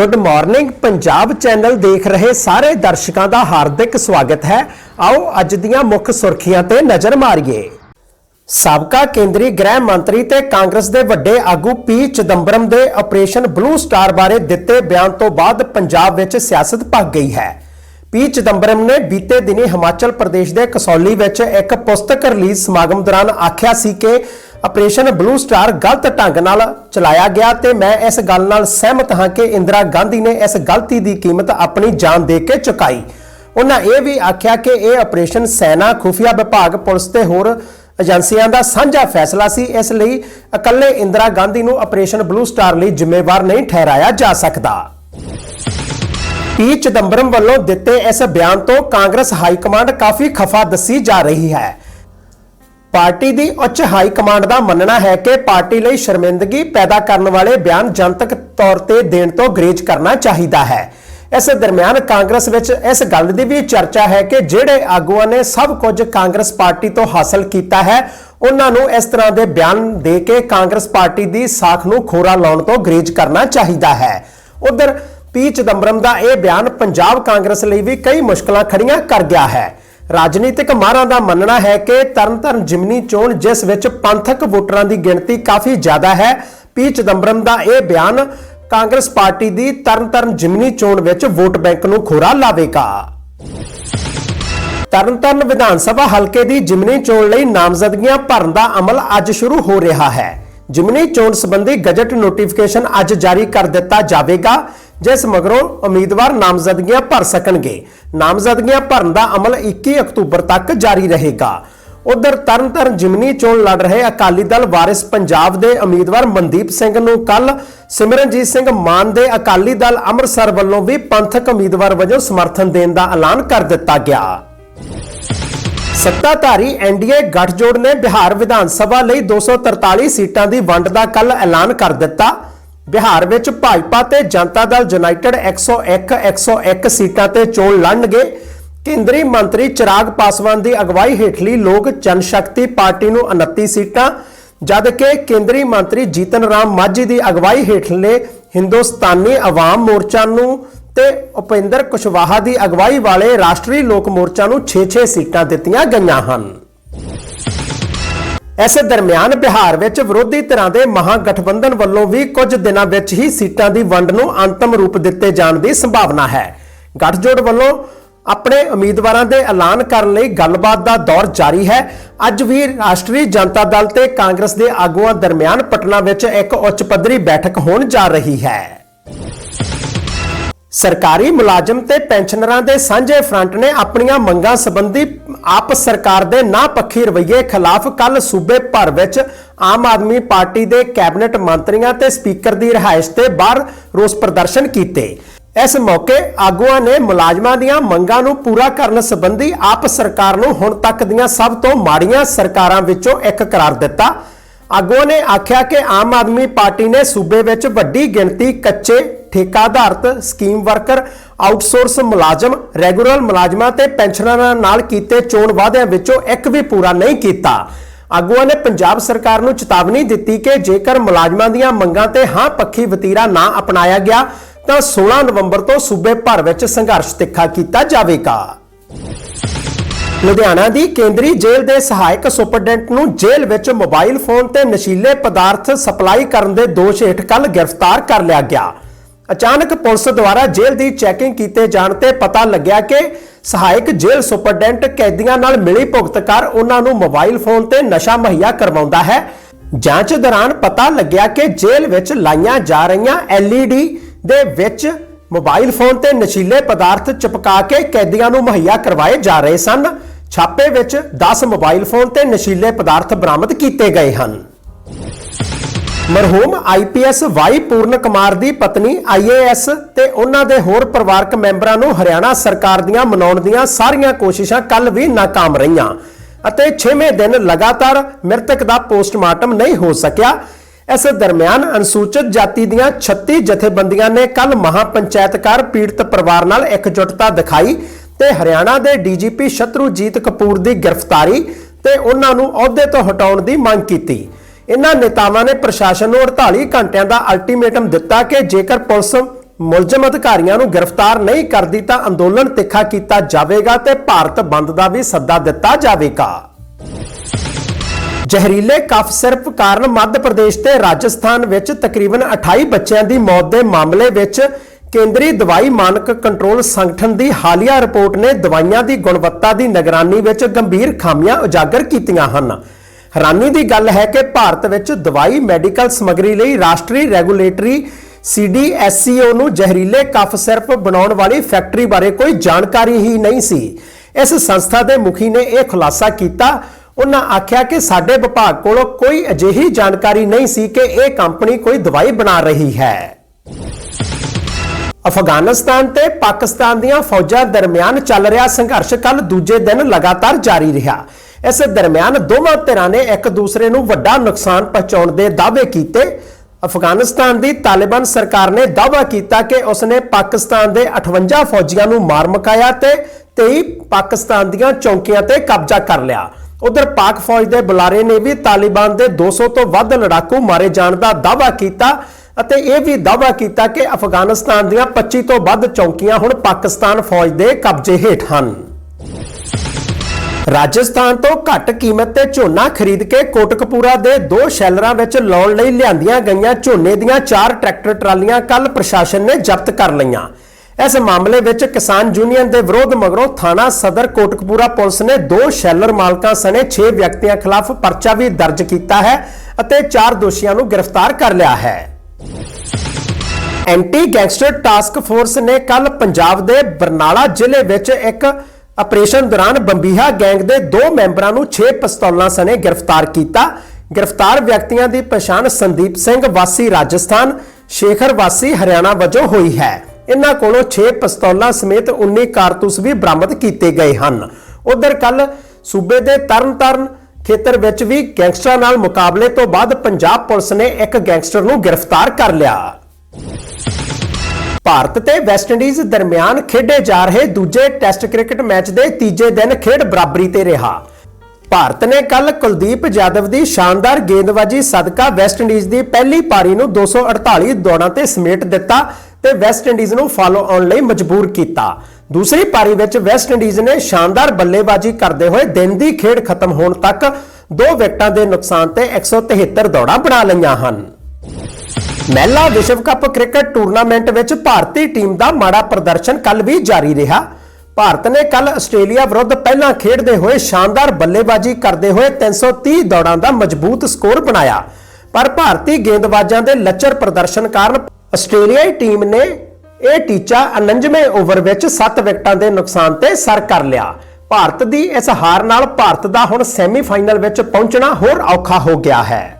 Good morning Punjab channel ਦੇਖ ਰਹੇ ਸਾਰੇ ਦਰਸ਼ਕਾਂ ਦਾ ਹਾਰਦਿਕ ਸਵਾਗਤ ਹੈ। ਆਓ ਅੱਜ ਦੀਆਂ ਮੁੱਖ ਸੁਰਖੀਆਂ ਤੇ ਨਜ਼ਰ ਮਾਰੀਏ। ਸਾਬਕਾ ਕੇਂਦਰੀ ਗ੍ਰਹਿ ਮੰਤਰੀ ਤੇ ਕਾਂਗਰਸ ਦੇ ਵੱਡੇ ਆਗੂ ਪੀ ਚਿਦੰਬਰਮ ਦੇ ਆਪਰੇਸ਼ਨ ਬਲੂ ਸਟਾਰ ਬਾਰੇ ਦਿੱਤੇ ਬਿਆਨ ਤੋਂ ਬਾਅਦ ਪੰਜਾਬ ਵਿੱਚ ਸਿਆਸਤ ਭੱਗ ਗਈ ਹੈ। ਪੀ ਚਿਦੰਬਰਮ ਨੇ ਬੀਤੇ ਦਿਨੀ ਹਿਮਾਚਲ ਪ੍ਰਦੇਸ਼ ਦੇ ਕਸੌਲੀ ਵਿੱਚ ਇੱਕ ਪੁਸਤਕ ਰਿਲੀਜ਼ ਸਮਾਗਮ ਦੌਰਾਨ ਆਖਿਆ ਸੀ ਕਿ ਆਪਰੇਸ਼ਨ ਬਲੂ ਸਟਾਰ ਗਲਤ ਢੰਗ ਨਾਲ ਚਲਾਇਆ ਗਿਆ ਤੇ ਮੈਂ ਇਸ ਗੱਲ ਨਾਲ ਸਹਿਮਤ ਹਾਂ ਕਿ ਇੰਦਰਾ ਗਾਂਧੀ ਨੇ ਇਸ ਗਲਤੀ ਦੀ ਕੀਮਤ ਆਪਣੀ ਜਾਨ ਦੇ ਕੇ ਚੁਕਾਈ। ਉਹਨਾਂ ਇਹ ਵੀ ਆਖਿਆ ਕਿ ਇਹ ਆਪਰੇਸ਼ਨ ਸੈਨਾ ਖੁਫੀਆ ਵਿਭਾਗ ਪੁਲਿਸ ਤੇ ਹੋਰ ਏਜੰਸੀਆਂ ਦਾ ਸਾਂਝਾ ਫੈਸਲਾ ਸੀ। ਇਸ ਲਈ ਇਕੱਲੇ ਇੰਦਰਾ ਗਾਂਧੀ ਨੂੰ ਆਪਰੇਸ਼ਨ ਬਲੂ ਸਟਾਰ ਲਈ ਜ਼ਿੰਮੇਵਾਰ ਨਹੀਂ ਠਹਿਰਾਇਆ ਜਾ ਸਕਦਾ। ਪੀ ਚਿਦੰਬਰਮ ਵੱਲੋਂ ਦਿੱਤੇ ਇਸ ਬਿਆਨ ਤੋਂ ਕਾਂਗਰਸ ਹਾਈ ਕਮਾਂਡ ਕਾਫੀ ਖਫਾ ਦੱਸੀ ਜਾ ਰਹੀ ਹੈ। ਪਾਰਟੀ ਦੀ ਉੱਚ ਹਾਈ ਕਮਾਂਡ ਦਾ ਮੰਨਣਾ ਹੈ ਕਿ ਪਾਰਟੀ ਲਈ ਸ਼ਰਮਿੰਦਗੀ ਪੈਦਾ ਕਰਨ ਵਾਲੇ ਬਿਆਨ ਜਨਤਕ ਤੌਰ ਤੇ ਦੇਣ ਤੋਂ ਗਰੇਜ ਕਰਨਾ ਚਾਹੀਦਾ ਹੈ। ਇਸ ਦਰਮਿਆਨ ਕਾਂਗਰਸ ਵਿੱਚ ਇਸ ਗੱਲ ਦੀ ਵੀ ਚਰਚਾ ਹੈ ਕਿ ਜਿਹੜੇ ਆਗੂਆਂ ਨੇ ਸਭ ਕੁਝ ਕਾਂਗਰਸ ਪਾਰਟੀ ਤੋਂ ਹਾਸਲ ਕੀਤਾ ਹੈ, ਉਹਨਾਂ ਨੂੰ ਇਸ ਤਰ੍ਹਾਂ ਦੇ ਬਿਆਨ ਦੇ ਕੇ ਕਾਂਗਰਸ ਪਾਰਟੀ ਦੀ ਸਾਖ ਨੂੰ ਖੋਰਾ ਲਾਉਣ ਤੋਂ ਗਰੇਜ ਕਰਨਾ ਚਾਹੀਦਾ ਹੈ। ਉਧਰ ਪੀ ਚਿਦੰਬਰਮ ਦਾ ਇਹ ਬਿਆਨ ਪੰਜਾਬ ਕਾਂਗਰਸ ਲਈ ਵੀ ਕਈ ਮੁਸ਼ਕਲਾਂ ਖੜੀਆਂ ਕਰ ਗਿਆ ਹੈ। ਰਾਜਨੀਤਿਕ ਮਾਹਰਾਂ ਦਾ ਮੰਨਣਾ ਹੈ ਕਿ ਤਰਨਤਾਰਨ ਜਿਮਨੀ ਚੋਣ ਜਿਸ ਵਿੱਚ ਪੰਥਕ ਵੋਟਰਾਂ ਦੀ ਗਿਣਤੀ ਕਾਫੀ ਜ਼ਿਆਦਾ ਹੈ, ਪੀ ਚਿਦੰਬਰਮ ਦਾ ਇਹ ਬਿਆਨ, ਕਾਂਗਰਸ ਪਾਰਟੀ ਦੀ ਤਰਨਤਾਰਨ ਜਿਮਨੀ ਚੋਣ ਵਿੱਚ ਵੋਟ ਬੈਂਕ ਨੂੰ ਖੋਰਾ ਲਾਵੇਗਾ। ਤਰਨਤਾਰਨ ਵਿਧਾਨ ਸਭਾ ਹਲਕੇ ਦੀ ਜਿਮਨੀ ਚੋਣ ਲਈ ਨਾਮਜ਼ਦਗੀਆਂ ਭਰਨ ਦਾ ਅਮਲ ਅੱਜ ਸ਼ੁਰੂ ਹੋ ਰਿਹਾ ਹੈ। ਜਿਮਨੀ ਚੋਣ ਸੰਬੰਧੀ ਗਜਟ ਨੋਟੀਫਿਕੇਸ਼ਨ ਅੱਜ ਜਾਰੀ ਕਰ ਦਿੱਤਾ ਜਾਵੇਗਾ। ਜਿਸ ਮਗਰੋਂ ਉਮੀਦਵਾਰ ਨਾਮਜ਼ਦਗੀਆਂ ਭਰ ਸਕਣਗੇ। ਨਾਮਜ਼ਦਗੀਆਂ ਭਰਨ ਦਾ ਅਮਲ 21 ਅਕਤੂਬਰ ਤੱਕ ਜਾਰੀ ਰਹੇਗਾ। ਉਧਰ ਤਰਨਤਾਰਨ ਜਿਮਨੀ ਚੋਣ ਲੜ ਰਹੇ ਅਕਾਲੀ ਦਲ ਵਾਰਿਸ ਪੰਜਾਬ ਦੇ ਉਮੀਦਵਾਰ ਮਨਦੀਪ ਸਿੰਘ ਨੂੰ ਕੱਲ ਸਿਮਰਨਜੀਤ ਸਿੰਘ ਮਾਨ ਦੇ ਅਕਾਲੀ ਦਲ ਅੰਮ੍ਰਿਤਸਰ ਵੱਲੋਂ ਵੀ ਪੰਥਕ ਉਮੀਦਵਾਰ ਵਜੋਂ ਸਮਰਥਨ ਦੇਣ ਦਾ ਐਲਾਨ ਕਰ ਦਿੱਤਾ ਗਿਆ। ਸੱਤਾਧਾਰੀ ਐਨਡੀਏ ਗੱਠਜੋੜ ਨੇ ਬਿਹਾਰ ਵਿਧਾਨ ਸਭਾ ਲਈ 243 ਸੀਟਾਂ ਦੀ ਵੰਡ ਦਾ ਕੱਲ ਐਲਾਨ ਕਰ ਦਿੱਤਾ। ਬਿਹਾਰ ਵਿੱਚ ਭਾਜਪਾ ਤੇ ਜਨਤਾ ਦਲ ਯੂਨਾਈਟਿਡ 101 101 ਸੀਟਾਂ ਤੇ ਚੋਣ ਲੜਨਗੇ। ਕੇਂਦਰੀ ਮੰਤਰੀ ਚਿਰਾਗ ਪਾਸਵਾਨ ਦੀ ਅਗਵਾਈ ਹੇਠਲੀ ਲੋਕ ਜਨਸ਼ਕਤੀ ਪਾਰਟੀ ਨੂੰ 29 ਸੀਟਾਂ, ਜਦਕਿ ਕੇਂਦਰੀ ਮੰਤਰੀ ਜੀਤਨ ਰਾਮ ਮਾਝੀ ਦੀ ਅਗਵਾਈ ਹੇਠਲੇ ਹਿੰਦੁਸਤਾਨੀ ਆਵਾਮ ਮੋਰਚਾ ਨੂੰ ਤੇ ਉਪਿੰਦਰ ਕੁਸ਼ਵਾਹਾ ਦੀ ਅਗਵਾਈ ਵਾਲੇ ਰਾਸ਼ਟਰੀ ਲੋਕ ਮੋਰਚਾ ਨੂੰ 6-6 ਸੀਟਾਂ ਦਿੱਤੀਆਂ ਗਈਆਂ ਹਨ। ਇਸ ਦਰਮਿਆਨ ਬਿਹਾਰ ਵਿੱਚ ਵਿਰੋਧੀ ਧਿਰਾਂ ਦੇ ਮਹਾਗਠਬੰਧਨ ਵੱਲੋਂ ਵੀ ਕੁਝ ਦਿਨਾਂ ਵਿੱਚ ਹੀ ਸੀਟਾਂ ਦੀ ਵੰਡ ਨੂੰ ਅੰਤਮ ਰੂਪ ਦਿੱਤੇ ਜਾਣ ਦੀ ਸੰਭਾਵਨਾ ਹੈ। ਗੱਠਜੋੜ ਵੱਲੋਂ ਆਪਣੇ ਉਮੀਦਵਾਰਾਂ ਦੇ ਐਲਾਨ ਕਰਨ ਲਈ ਗੱਲਬਾਤ ਦਾ ਦੌਰ ਜਾਰੀ ਹੈ। ਅੱਜ ਵੀ ਰਾਸ਼ਟਰੀ ਜਨਤਾ ਦਲ ਤੇ ਕਾਂਗਰਸ ਦੇ ਆਗੂਆਂ ਦਰਮਿਆਨ ਪਟਨਾ ਵਿੱਚ ਇੱਕ ਉੱਚ ਪੱਧਰੀ ਬੈਠਕ ਹੋਣ ਜਾ ਰਹੀ ਹੈ। ਸਰਕਾਰੀ ਮੁਲਾਜ਼ਮ ਤੇ ਪੈਨਸ਼ਨਰਾਂ ਦੇ ਸਾਂਝੇ ਫਰੰਟ ਨੇ ਆਪਣੀਆਂ ਮੰਗਾਂ ਸੰਬੰਧੀ ਆਪ ਸਰਕਾਰ ਦੇ ਨਾ ਪੱਖੀ ਰਵੱਈਏ ਖਿਲਾਫ ਕੱਲ ਸੂਬੇ ਭਰ ਵਿੱਚ ਆਮ ਆਦਮੀ ਪਾਰਟੀ ਦੇ ਕੈਬਨਿਟ ਮੰਤਰੀਆਂ ਤੇ ਸਪੀਕਰ ਦੀ ਰਿਹਾਇਸ਼ ਤੇ ਬਾਹਰ ਰੋਸ ਪ੍ਰਦਰਸ਼ਨ ਕੀਤੇ। ਇਸ ਮੌਕੇ ਆਗੂਆਂ ਨੇ ਮੁਲਾਜ਼ਮਾਂ ਦੀਆਂ ਮੰਗਾਂ ਨੂੰ ਪੂਰਾ ਕਰਨ ਸੰਬੰਧੀ ਆਪ ਸਰਕਾਰ ਨੂੰ ਹੁਣ ਤੱਕ ਦੀਆਂ ਸਭ ਤੋਂ ਮਾੜੀਆਂ ਸਰਕਾਰਾਂ ਵਿੱਚੋਂ ਇੱਕ ਕਰਾਰ ਦਿੱਤਾ। ਆਗੂਆਂ ਨੇ ਆਖਿਆ ਕਿ ਆਮ ਆਦਮੀ ਪਾਰਟੀ ਨੇ ਸੂਬੇ ਵਿੱਚ ਵੱਡੀ ਗਿਣਤੀ ਕੱਚੇ ਠੇਕਾ ਆਧਾਰਿਤ ਸਕੀਮ ਵਰਕਰ, ਆਊਟਸੋਰਸ ਮੁਲਾਜ਼ਮ, ਰੈਗੂਲਰ ਮੁਲਾਜ਼ਮਾਂ ਤੇ ਪੈਨਸ਼ਨਰਾਂ ਨਾਲ ਕੀਤੇ ਚੋਣ ਵਾਅਦਿਆਂ ਵਿੱਚੋਂ ਇੱਕ ਵੀ ਪੂਰਾ ਨਹੀਂ ਕੀਤਾ। ਆਗੂਆਂ ਨੇ ਪੰਜਾਬ ਸਰਕਾਰ ਨੂੰ ਚੇਤਾਵਨੀ ਦਿੱਤੀ ਕਿ ਜੇਕਰ ਮੁਲਾਜ਼ਮਾਂ ਦੀਆਂ ਮੰਗਾਂ ਤੇ ਹਾਂ ਪੱਖੀ ਵਤੀਰਾ ਨਾ ਅਪਣਾਇਆ ਗਿਆ, ਤਾਂ 16 ਨਵੰਬਰ ਤੋਂ ਸੂਬੇ ਭਰ ਵਿੱਚ ਸੰਘਰਸ਼ ਤਿੱਖਾ ਕੀਤਾ ਜਾਵੇਗਾ। ਲੁਧਿਆਣਾ ਦੀ ਕੇਂਦਰੀ ਜੇਲ੍ਹ ਦੇ ਸਹਾਇਕ ਸੁਪਰਡੈਂਟ ਨੂੰ ਜੇਲ੍ਹ ਵਿੱਚ ਮੋਬਾਈਲ ਫੋਨ ਤੇ ਨਸ਼ੀਲੇ ਪਦਾਰਥ ਸਪਲਾਈ ਕਰਨ ਦੇ ਦੋਸ਼ ਹੇਠ ਕੱਲ ਗ੍ਰਿਫਤਾਰ ਕਰ ਲਿਆ ਗਿਆ। ਅਚਾਨਕ ਪੁਲਿਸ ਦੁਆਰਾ ਜੇਲ੍ਹ ਦੀ ਚੈਕਿੰਗ ਕੀਤੇ ਜਾਣ ਤੇ ਪਤਾ ਲੱਗਿਆ ਕਿ ਸਹਾਇਕ ਜੇਲ੍ਹ ਸੁਪਰਡੈਂਟ ਕੈਦੀਆਂ ਨਾਲ ਮਿਲੀ ਭੁਗਤ ਕਰ ਉਹਨਾਂ ਨੂੰ ਮੋਬਾਈਲ ਫੋਨ ਤੇ ਨਸ਼ਾ ਮੁਹੱਈਆ ਕਰਵਾਉਂਦਾ ਹੈ। ਜਾਂਚ ਦੌਰਾਨ ਪਤਾ ਲੱਗਿਆ ਕਿ ਜੇਲ੍ਹ ਵਿੱਚ ਲਾਈਆਂ ਜਾ ਰਹੀਆਂ LED ਦੇ ਵਿੱਚ ਮੋਬਾਈਲ ਫੋਨ ਤੇ ਨਸ਼ੀਲੇ ਪਦਾਰਥ ਚਿਪਕਾ ਕੇ ਕੈਦੀਆਂ ਨੂੰ ਮੁਹੱਈਆ ਕਰਵਾਏ ਜਾ ਰਹੇ ਸਨ। ਛਾਪੇ ਵਿੱਚ 10 ਮੋਬਾਈਲ ਫੋਨ ਤੇ ਨਸ਼ੀਲੇ ਪਦਾਰਥ ਬਰਾਮਦ ਕੀਤੇ ਗਏ ਹਨ। ਮਰਹੂਮ ਆਈਪੀਐਸ ਵਾਈ ਪੂਰਨ ਕੁਮਾਰ ਦੀ ਪਤਨੀ ਆਈਏਐਸ ਤੇ ਉਹਨਾਂ ਦੇ ਹੋਰ ਪਰਿਵਾਰਕ ਮੈਂਬਰਾਂ ਨੂੰ ਹਰਿਆਣਾ ਸਰਕਾਰ ਦੀਆਂ ਮਨਾਉਣ ਦੀਆਂ ਸਾਰੀਆਂ ਕੋਸ਼ਿਸ਼ਾਂ ਕੱਲ ਵੀ ناکਾਮ ਰਹੀਆਂ ਅਤੇ 6ਵੇਂ ਦਿਨ ਲਗਾਤਾਰ ਮ੍ਰਿਤਕ ਦਾ ਪੋਸਟਮਾਰਟਮ ਨਹੀਂ ਹੋ ਸਕਿਆ। ਇਸ ਦਰਮਿਆਨ ਅਨੁਸੂਚਿਤ ਜਾਤੀ ਦੀਆਂ 36 ਜਥੇਬੰਦੀਆਂ ਨੇ ਕੱਲ ਮਹਾ ਪੰਚਾਇਤਕਾਰ ਪੀੜਤ ਪਰਿਵਾਰ ਨਾਲ ਇਕਜੁੱਟਤਾ ਦਿਖਾਈ ਤੇ ਹਰਿਆਣਾ ਦੇ ਡੀਜੀਪੀ ਸ਼ਤਰੂਜੀਤ ਕਪੂਰ ਦੀ ਗ੍ਰਿਫਤਾਰੀ ਤੇ ਉਹਨਾਂ ਨੂੰ ਅਹੁਦੇ ਤੋਂ ਹਟਾਉਣ ਦੀ ਮੰਗ ਕੀਤੀ। ਇਹਨਾਂ ਨੇਤਾਵਾਂ ਨੇ ਪ੍ਰਸ਼ਾਸਨ ਨੂੰ 48 ਘੰਟਿਆਂ ਦਾ ਅਲਟੀਮੇਟਮ ਦਿੱਤਾ ਕਿ ਜੇਕਰ ਪੁਲਿਸ ਮੁਲਜ਼ਮ ਅਧਿਕਾਰੀਆਂ ਨੂੰ ਗ੍ਰਿਫਤਾਰ ਨਹੀਂ ਕਰਦੀ ਤਾਂ ਅੰਦੋਲਨ ਤਿੱਖਾ ਕੀਤਾ ਜਾਵੇਗਾ ਤੇ ਭਾਰਤ ਬੰਦ ਦਾ ਵੀ ਸੱਦਾ ਦਿੱਤਾ ਜਾਵੇਗਾ। ਜ਼ਹਿਰੀਲੇ ਕਫ ਸਿਰਪ ਕਾਰਨ ਮੱਧ ਪ੍ਰਦੇਸ਼ ਤੇ ਰਾਜਸਥਾਨ ਵਿੱਚ ਤਕਰੀਬਨ 28 ਬੱਚਿਆਂ ਦੀ ਮੌਤ ਦੇ ਮਾਮਲੇ ਵਿੱਚ ਕੇਂਦਰੀ ਦਵਾਈ ਮਾਨਕ ਕੰਟਰੋਲ ਸੰਗਠਨ ਦੀ ਹਾਲੀਆ ਰਿਪੋਰਟ ਨੇ ਦਵਾਈਆਂ ਦੀ ਗੁਣਵੱਤਾ ਦੀ ਨਿਗਰਾਨੀ ਵਿੱਚ ਗੰਭੀਰ ਖਾਮੀਆਂ ਉਜਾਗਰ ਕੀਤੀਆਂ ਹਨ। ਹੈਰਾਨੀ ਦੀ ਗੱਲ ਹੈ ਕਿ ਭਾਰਤ ਵਿੱਚ ਦਵਾਈ ਮੈਡੀਕਲ ਸਮੱਗਰੀ ਲਈ ਰਾਸ਼ਟਰੀ ਰੈਗੂਲੇਟਰੀ ਸੀਡੀਐਸਸੀਓ ਨੂੰ ਜ਼ਹਿਰੀਲੇ ਕਫ ਸਿਰਪ ਬਣਾਉਣ ਵਾਲੀ ਫੈਕਟਰੀ ਬਾਰੇ ਕੋਈ ਜਾਣਕਾਰੀ ਹੀ ਨਹੀਂ ਸੀ। ਇਸ ਸੰਸਥਾ ਦੇ ਮੁਖੀ ਨੇ ਇਹ ਖੁਲਾਸਾ ਕੀਤਾ। ਉਹਨਾਂ ਆਖਿਆ ਕਿ ਸਾਡੇ ਵਿਭਾਗ ਕੋਲੋਂ ਕੋਈ ਅਜਿਹੀ ਜਾਣਕਾਰੀ ਨਹੀਂ ਸੀ ਕਿ ਇਹ ਕੰਪਨੀ ਕੋਈ ਦਵਾਈ ਬਣਾ ਰਹੀ ਹੈ। ਅਫਗਾਨਿਸਤਾਨ ਤੇ ਪਾਕਿਸਤਾਨ ਦੀਆਂ ਫੌਜਾਂ ਦਰਮਿਆਨ ਚੱਲ ਰਿਹਾ ਸੰਘਰਸ਼ ਕੱਲ ਦੂਜੇ ਦਿਨ ਲਗਾਤਾਰ ਜਾਰੀ ਰਿਹਾ। ਇਸ ਦਰਮਿਆਨ ਦੋਵਾਂ ਧਿਰਾਂ ਨੇ ਇੱਕ ਦੂਸਰੇ ਨੂੰ ਵੱਡਾ ਨੁਕਸਾਨ ਪਹੁੰਚਾਉਣ ਦੇ ਦਾਅਵੇ ਕੀਤੇ। ਅਫਗਾਨਿਸਤਾਨ ਦੀ ਤਾਲਿਬਾਨ ਸਰਕਾਰ ਨੇ ਦਾਅਵਾ ਕੀਤਾ ਕਿ ਉਸਨੇ ਪਾਕਿਸਤਾਨ ਦੇ 58 ਫੌਜੀਆਂ ਨੂੰ ਮਾਰ ਮੁਕਾਇਆ ਤੇ 23 ਪਾਕਿਸਤਾਨ ਦੀਆਂ ਚੌਕੀਆਂ ਤੇ ਕਬਜ਼ਾ ਕਰ ਲਿਆ। ਉਧਰ ਪਾਕ ਫੌਜ ਦੇ ਬੁਲਾਰੇ ਨੇ ਵੀ ਤਾਲਿਬਾਨ ਦੇ 200 ਤੋਂ ਵੱਧ ਲੜਾਕੂ ਮਾਰੇ ਜਾਣ ਦਾ ਦਾਅਵਾ ਕੀਤਾ ਅਤੇ ਇਹ ਵੀ ਦਾਅਵਾ ਕੀਤਾ ਕਿ ਅਫਗਾਨਿਸਤਾਨ ਦੀਆਂ 25 ਤੋਂ ਵੱਧ ਚੌਕੀਆਂ ਹੁਣ ਪਾਕਿਸਤਾਨ ਫੌਜ ਦੇ ਕਬਜ਼ੇ ਹੇਠ ਹਨ। ਰਾਜਸਥਾਨ ਤੋਂ ਘੱਟ ਕੀਮਤ ਤੇ ਝੋਨਾ ਖਰੀਦ ਕੇ ਕੋਟਕਪੂਰਾ ਦੇ ਦੋ ਸ਼ੈਲਰਾਂ ਵਿੱਚ ਲਾਉਣ ਲਈ ਲਿਆਂਦੀਆਂ ਗਈਆਂ ਝੋਨੇ ਦੀਆਂ ਚਾਰ ਟਰੈਕਟਰ ਟਰਾਲੀਆਂ ਕੱਲ ਪ੍ਰਸ਼ਾਸਨ ਨੇ ਜ਼ਬਤ ਕਰ ਲਈਆਂ। ਇਸ ਮਾਮਲੇ ਵਿੱਚ ਕਿਸਾਨ ਯੂਨੀਅਨ ਦੇ ਵਿਰੋਧ ਮਗਰੋਂ ਥਾਣਾ ਸਦਰ ਕੋਟਕਪੂਰਾ ਪੁਲਿਸ ਨੇ ਦੋ ਸ਼ੈਲਰ ਮਾਲਕਾਂ ਸਣੇ 6 ਵਿਅਕਤੀਆਂ ਖਿਲਾਫ ਪਰਚਾ ਵੀ ਦਰਜ ਕੀਤਾ ਹੈ ਅਤੇ ਚਾਰ ਦੋਸ਼ੀਆਂ ਨੂੰ ਗ੍ਰਿਫਤਾਰ ਕਰ ਲਿਆ ਹੈ। ਐਂਟੀ ਗੈਂਗਸਟਰ ਟਾਸਕ ਫੋਰਸ ਨੇ ਕੱਲ ਪੰਜਾਬ ਦੇ ਬਰਨਾਲਾ ਜ਼ਿਲ੍ਹੇ ਵਿੱਚ ਇੱਕ ਆਪਰੇਸ਼ਨ ਦੌਰਾਨ ਬੰਬੀਹਾ ਗੈਂਗ ਦੇ ਦੋ ਮੈਂਬਰਾਂ ਨੂੰ 6 ਪਿਸਤੌਲਾਂ ਸਣੇ ਗ੍ਰਿਫਤਾਰ ਕੀਤਾ। ਗ੍ਰਿਫਤਾਰ ਵਿਅਕਤੀਆਂ ਦੀ ਪਛਾਣ ਸੰਦੀਪ ਸਿੰਘ ਵਾਸੀ ਰਾਜਸਥਾਨ, ਸ਼ੇਖਰ ਵਾਸੀ ਹਰਿਆਣਾ ਵਜੋਂ ਹੋਈ ਹੈ। ਇਹਨਾਂ ਕੋਲੋਂ 6 ਪਿਸਤੌਲਾਂ ਸਮੇਤ 19 ਕਾਰਤੂਸ ਵੀ ਬਰਾਮਦ ਕੀਤੇ ਗਏ ਹਨ। ਉਧਰ ਕੱਲ ਸੂਬੇ ਦੇ ਤਰਨਤਾਰਨ ਖੇਤਰ ਵਿੱਚ ਵੀ ਗੈਂਗਸਟਰਾਂ ਨਾਲ ਮੁਕਾਬਲੇ ਤੋਂ ਬਾਅਦ ਪੰਜਾਬ ਪੁਲਿਸ ਨੇ ਇੱਕ ਗੈਂਗਸਟਰ ਨੂੰ ਗ੍ਰਿਫਤਾਰ ਕਰ ਲਿਆ। ਭਾਰਤ ਤੇ ਵੈਸਟਇੰਡੀਜ਼ ਦਰਮਿਆਨ ਖੇਡੇ ਜਾ ਰਹੇ ਦੂਜੇ ਟੈਸਟ ਕ੍ਰਿਕਟ ਮੈਚ ਦੇ ਤੀਜੇ ਦਿਨ ਖੇਡ ਬਰਾਬਰੀ ਤੇ ਰਿਹਾ। ਭਾਰਤ ਨੇ ਕੱਲ ਕੁਲਦੀਪ ਜਾਦਵ ਦੀ ਸ਼ਾਨਦਾਰ ਗੇਂਦਬਾਜ਼ੀ ਸਦਕਾ ਵੈਸਟਇੰਡੀਜ਼ ਦੀ ਪਹਿਲੀ ਪਾਰੀ ਨੂੰ 248 ਦੌੜਾਂ ਤੇ ਸਮੇਟ ਦਿੱਤਾ ਤੇ ਵੈਸਟਇੰਡੀਜ਼ ਨੂੰ ਫਾਲੋ ਆਉਣ ਲਈ ਮਜਬੂਰ ਕੀਤਾ। ਦੂਸਰੀ ਪਾਰੀ ਵਿੱਚ ਵੈਸਟਇੰਡੀਜ਼ ਨੇ ਸ਼ਾਨਦਾਰ ਬੱਲੇਬਾਜ਼ੀ ਕਰਦੇ ਹੋਏ ਦਿਨ ਦੀ ਖੇਡ ਖਤਮ ਹੋਣ ਤੱਕ ਦੋ ਵਿਕਟਾਂ ਦੇ ਨੁਕਸਾਨ ਤੇ 173 ਦੌੜਾਂ ਬਣਾ ਲਈਆਂ ਹਨ। ਮਹਿਲਾ ਵਿਸ਼ਵ ਕੱਪ ਕ੍ਰਿਕਟ ਟੂਰਨਾਮੈਂਟ ਵਿੱਚ ਭਾਰਤੀ ਟੀਮ ਦਾ ਮਾੜਾ ਪ੍ਰਦਰਸ਼ਨ ਕੱਲ ਵੀ ਜਾਰੀ ਰਿਹਾ। ਭਾਰਤ ਨੇ ਕੱਲ ਆਸਟ੍ਰੇਲੀਆ ਵਿਰੁੱਧ ਪਹਿਲਾਂ ਖੇਡਦੇ ਹੋਏ ਸ਼ਾਨਦਾਰ ਬੱਲੇਬਾਜ਼ੀ ਕਰਦੇ ਹੋਏ 330 ਦੌੜਾਂ ਦਾ ਮਜ਼ਬੂਤ ਸਕੋਰ ਬਣਾਇਆ। ਪਰ ਭਾਰਤੀ ਗੇਂਦਬਾਜ਼ਾਂ ਦੇ ਲੱਚਰ ਪ੍ਰਦਰਸ਼ਨ ਕਾਰਨ ਆਸਟ੍ਰੇਲੀਆਈ ਟੀਮ ਨੇ ਇਹ ਟੀਚਾ 49ਵੇਂ ਓਵਰ ਵਿੱਚ 7 ਵਿਕਟਾਂ ਦੇ ਨੁਕਸਾਨ ਤੇ ਸਰ ਕਰ ਲਿਆ। ਭਾਰਤ ਦੀ ਇਸ ਹਾਰ ਨਾਲ ਭਾਰਤ ਦਾ ਹੁਣ ਸੈਮੀਫਾਈਨਲ ਵਿੱਚ ਪਹੁੰਚਣਾ ਹੋਰ ਔਖਾ ਹੋ ਗਿਆ ਹੈ।